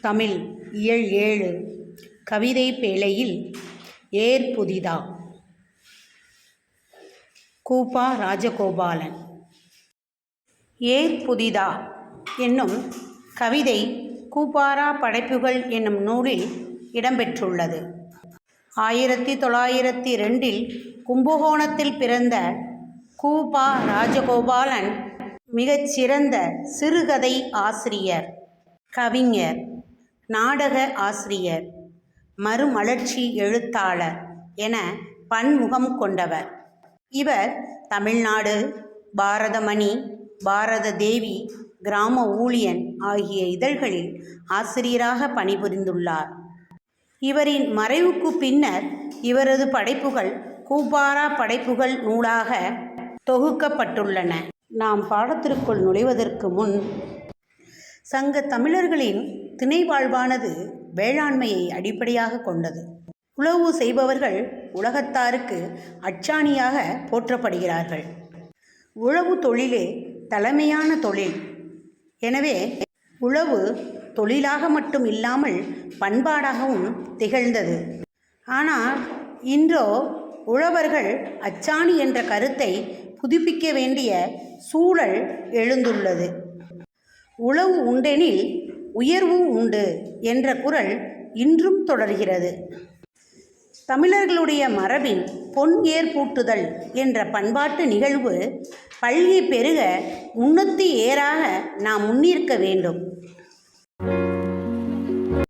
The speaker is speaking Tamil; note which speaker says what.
Speaker 1: தமிழ் இயல் ஏழு. கவிதை பேழையில் ஏர் புதிதா. கூபா ராஜகோபாலன். ஏர் புதிதா என்னும் கவிதை கூப்பாரா படைப்புகள் என்னும் நூலில் இடம்பெற்றுள்ளது. ஆயிரத்தி தொள்ளாயிரத்தி ரெண்டில் கும்பகோணத்தில் பிறந்த கூபா ராஜகோபாலன் மிகச்சிறந்த சிறுகதை ஆசிரியர். கவிஞர் நாடக ஆசிரியர் மறுமலர்ச்சி எழுத்தாளர் என பன்முகம் கொண்டவர். இவர் தமிழ்நாடு பாரதமணி பாரத தேவி கிராம ஊழியன் ஆகிய இதழ்களில் ஆசிரியராக பணிபுரிந்துள்ளார். இவரின் மறைவுக்கு பின்னர் இவரது படைப்புகள் கூப்பாரா படைப்புகள் நூலாக தொகுக்கப்பட்டுள்ளன. நாம் பாடத்திற்குள் நுழைவதற்கு முன் சங்க தமிழர்களின் திணை வாழ்வானது வேளாண்மையை அடிப்படையாக கொண்டது. உழவு செய்பவர்கள் உலகத்தாருக்கு அச்சாணியாக போற்றப்படுகிறார்கள். உழவு தொழிலே தலைமையான தொழில். எனவே உழவு தொழிலாக மட்டும் இல்லாமல் பண்பாடாகவும் திகழ்ந்தது. ஆனால் இன்றோ உழவர்கள் அச்சாணி என்ற கருத்தை புதுப்பிக்க வேண்டிய சூழல் எழுந்துள்ளது. உழவு உண்டெனில் உயர்வும் உண்டு என்ற குரல் இன்றும் தொடர்கிறது. தமிழர்களுடைய மரபின் பொன் ஏர் பூட்டுதல் என்ற பண்பாட்டு நிகழ்வு பல்கி பெருக முன்னூற்றி ஏறாக நாம் முன்னிற்க வேண்டும்.